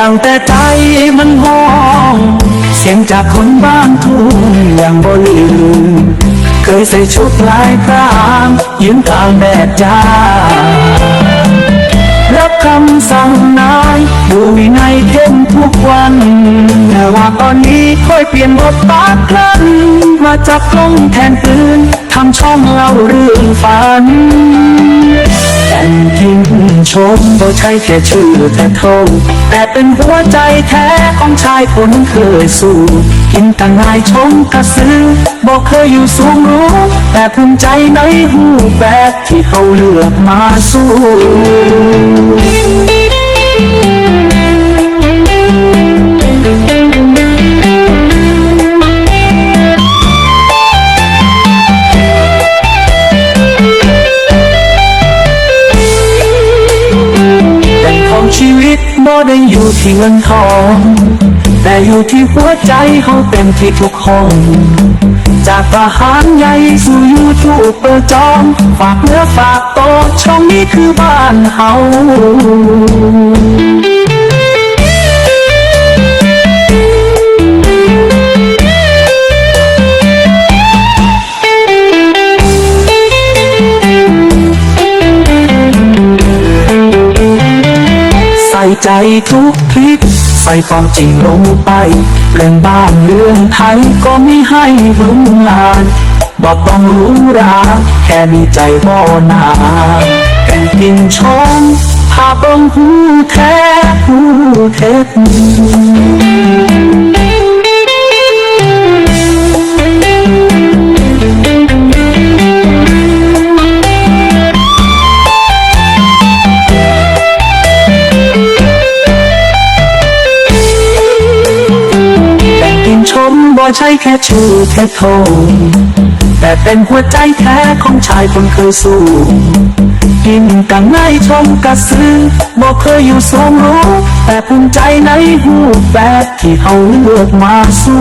ดังแต่ใจมันห้อง เสียงจากคนบ้านทุ่งอยังบ่ลืมเคยใส่ชุดลายพรางยืนกลางแดดจ้ารับคำสั่งนายดูวินัยเข้มทุกวันแต่ว่าตอนนี้ค่อยเปลี่ยนบทบาทครั้นมาจับกล้องแทนปืนทำช่องเล่าเรื่องฝัน มบ่ใช่แค่ชื่อแต่เท่าแต่เป็นหัวใจแท้ของชายคนเคยสู้กินต่างงายชมกระซื้อบอกเคยอยู่สูงรู้ แต่ภูมิใจในหูแบบที่เขาเลือกมาสู้ ตบ่ได้อยู่ที่เงินทอง แต่อยู่ที่หัวใจเขาเต็มที่ทุกห้อง จากทหารใหญ่สู่ยูทูบเปิดจองฝากเนื้อฝากตัวช่องนี้คือบ้านเฮา ใจทุกทิศใส่ความจริงลงไป เรื่องบ้านเรื่องไทยก็ไม่ให้รุนลานบอกต้องรู้ราแค่มีใจบ่นาแก่กินชมพาป้องหูแท้หูเท็จ ใช่แค่ชื่อแค่โทแต่เป็นหัวใจแท้ของชายคนเคยสู้กินกังง่ายชมกระซื้อบ่เคยอยู่สูงรู้แต่ภูมิใจในหูแบบที่เขาเลือกมาสู้